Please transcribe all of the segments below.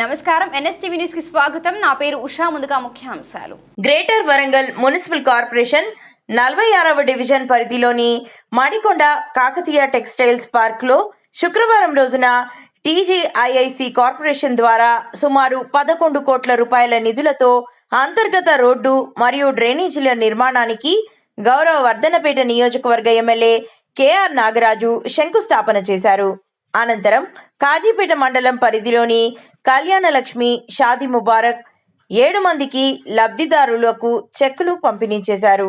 నమస్కారం. ఎన్ఎస్టీవీ న్యూస్కి స్వాగతం. నా పేరు ఉషా. ముందుగా ముఖ్యాంశాలు. గ్రేటర్ వరంగల్ మున్సిపల్ కార్పొరేషన్ నలభై ఆరవ డివిజన్ పరిధిలోని మణికొండ కాకతీయ టెక్స్టైల్స్ పార్క్లో శుక్రవారం రోజున టీజీఐఐసి కార్పొరేషన్ ద్వారా సుమారు పదకొండు కోట్ల రూపాయల నిధులతో అంతర్గత రోడ్డు మరియు డ్రైనేజీల నిర్మాణానికి గౌరవ వర్ధనపేట నియోజకవర్గ ఎమ్మెల్యే కేఆర్ నాగరాజు శంకుస్థాపన చేశారు. అనంతరం కాజీపేట మండలం పరిధిలోని కళ్యాణలక్ష్మి షాది ముబారక్ ఏడు మందికి లబ్ధిదారులకు చెక్కులు పంపిణీ చేశారు.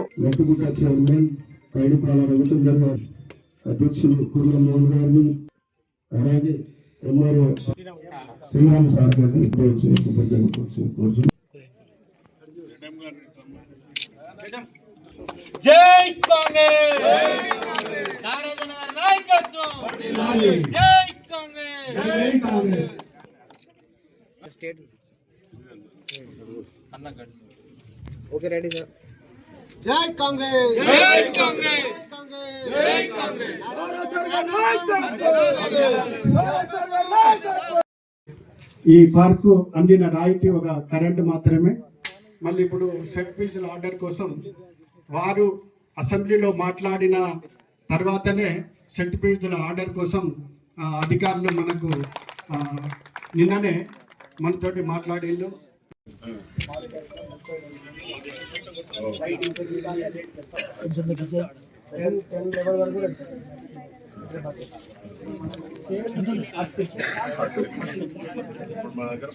జై కాంగ్రెస్! నాయకత్వం! జై ఓకే రెడీ సార్ జై కాంగ్రెస్ జై కాంగ్రెస్ జై కాంగ్రెస్ ఈ పార్కు అందిన రాయితీ ఒక కరెంట్ మాత్రమే. మళ్ళీ ఇప్పుడు సెట్ ఫీజుల ఆర్డర్ కోసం వారు అసెంబ్లీలో మాట్లాడిన తర్వాతనే సెట్ ఫీజుల ఆర్డర్ కోసం అధికారులు మనకు నిన్ననే మనతోటి మాట్లాడేళ్ళు.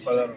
పదహారు